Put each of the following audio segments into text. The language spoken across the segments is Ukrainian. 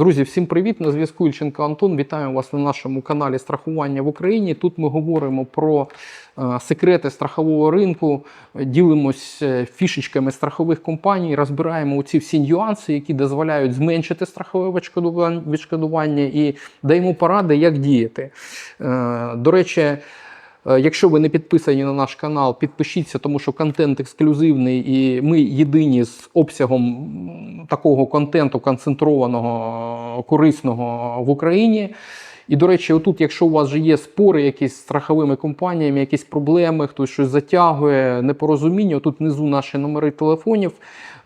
Друзі, всім привіт! На зв'язку Ільченко Антон. Вітаю вас на нашому каналі Страхування в Україні. Тут ми говоримо про е, секрети страхового ринку, ділимось е, фішечками страхових компаній, розбираємо оці всі нюанси, які дозволяють зменшити страхове відшкодування і даємо поради, як діяти. Е, До речі. Е, Якщо ви не підписані на наш канал, підпишіться, тому що контент ексклюзивний, і ми єдині з обсягом такого контенту концентрованого, корисного в Україні. І, до речі, отут, якщо у вас вже є спори якісь з страховими компаніями, якісь проблеми, хтось щось затягує, непорозуміння, тут внизу наші номери телефонів,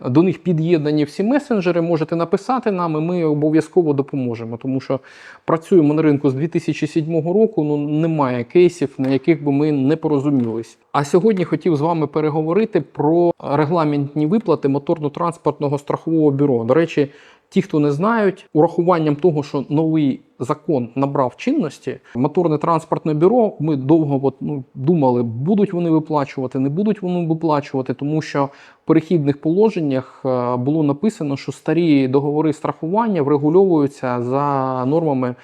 до них під'єднані всі месенджери, можете написати нам, і ми обов'язково допоможемо. Тому що працюємо на ринку з 2007 року, ну немає кейсів, на яких би ми не порозумілись. А сьогодні хотів з вами переговорити про регламентні виплати моторно-транспортного страхового бюро. До речі, ті, хто не знають, урахуванням того, що новий закон набрав чинності, моторне транспортне бюро. Ми довго от, ну, думали, будуть вони виплачувати, не будуть вони виплачувати, тому що в перехідних положеннях е, було написано, що старі договори страхування врегульовуються за нормами.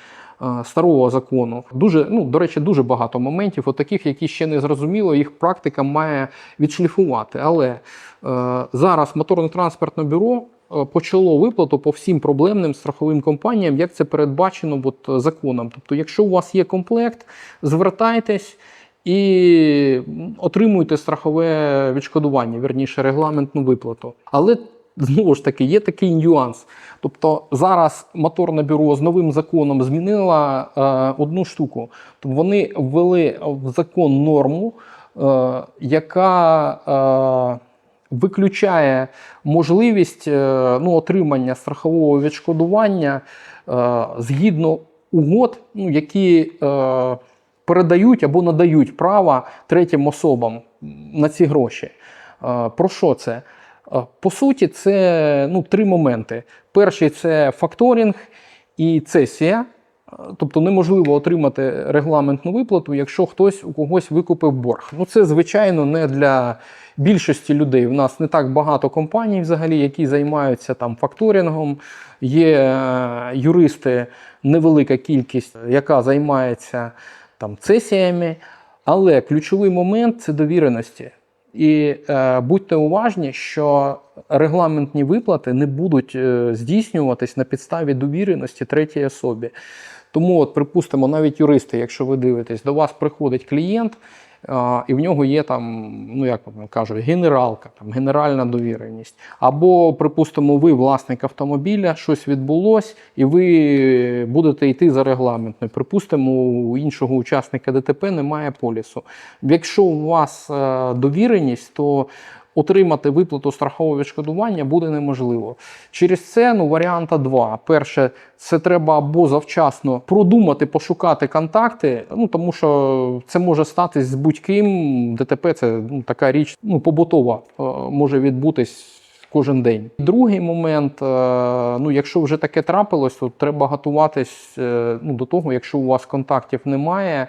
е, Старого закону дуже ну до речі, дуже багато моментів, от які ще не зрозуміло, їх практика має відшліфувати. Але е, зараз моторно-транспортне бюро почало виплату по всім проблемним страховим компаніям, як це передбачено от, е, законом. Тобто, якщо у вас є комплект, звертайтесь і отримуйте страхове відшкодування, вірніше регламентну виплату. Але знову ж таки є такий нюанс. Тобто зараз моторне бюро з новим законом змінило е, одну штуку. Тобто вони ввели в закон норму, е, яка е, виключає можливість е, ну, отримання страхового відшкодування е, згідно угод, ну, які е, передають або надають право третім особам на ці гроші. Про що це? По суті, це ну, три моменти. Перший це факторинг і цесія. Тобто неможливо отримати регламентну виплату, якщо хтось у когось викупив борг. Ну це звичайно не для більшості людей. У нас не так багато компаній, взагалі, які займаються там факторингом. Є е, юристи, невелика кількість, яка займається там цесіями. Але ключовий момент це довіреності. І е, будьте уважні, що регламентні виплати не будуть е, здійснюватись на підставі довіреності третій особі. Тому, от, припустимо, навіть юристи, якщо ви дивитесь, до вас приходить клієнт, і в нього є там, ну як кажуть, генералка, там, генеральна довіреність. Або, припустимо, ви власник автомобіля, щось відбулось, і ви будете йти за регламентною. Припустимо, у іншого учасника ДТП немає полісу. Якщо у вас е, довіреність, то Отримати виплату страхового відшкодування буде неможливо. Через це ну, варіанта два. Перше, це треба або завчасно продумати, пошукати контакти, ну тому що це може статись з будь-ким. ДТП це ну, така річ ну, побутова, е, може відбутись кожен день. Другий момент, е, ну якщо вже таке трапилось, то треба готуватись е, ну, до того, якщо у вас контактів немає.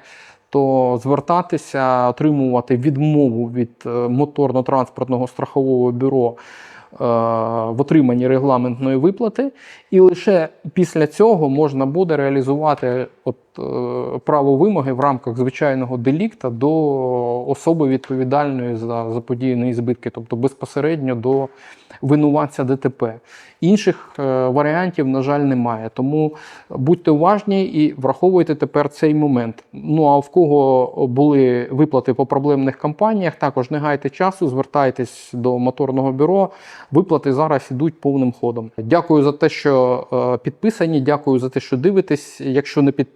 То звертатися, отримувати відмову від е, моторно-транспортного страхового бюро е, в отриманні регламентної виплати, і лише після цього можна буде реалізувати от, е, право вимоги в рамках звичайного делікта до особи відповідальної за заподіяні збитки, тобто безпосередньо до винуватця ДТП. Інших е, варіантів, на жаль, немає. Тому будьте уважні і враховуйте тепер цей момент. Ну а в кого були виплати по проблемних компаніях, також не гайте часу, звертайтесь до моторного бюро. Виплати зараз ідуть повним ходом. Дякую за те, що е, підписані. Дякую за те, що дивитесь. Якщо не підписані,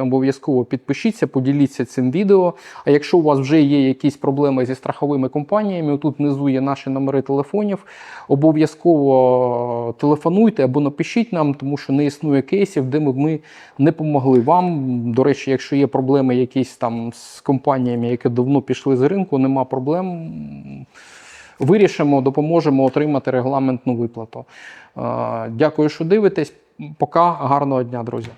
обов'язково підпишіться, поділіться цим відео. А якщо у вас вже є якісь проблеми зі страховими компаніями, тут внизу є наші номери телефонів. Обов'язково телефонуйте або напишіть нам, тому що не існує кейсів, де ми, ми не помогли вам. До речі, якщо є проблеми якісь там з компаніями, які давно пішли з ринку, нема проблем. Вирішимо, допоможемо отримати регламентну виплату. Е, Дякую, що дивитесь. Пока, гарного дня, друзі.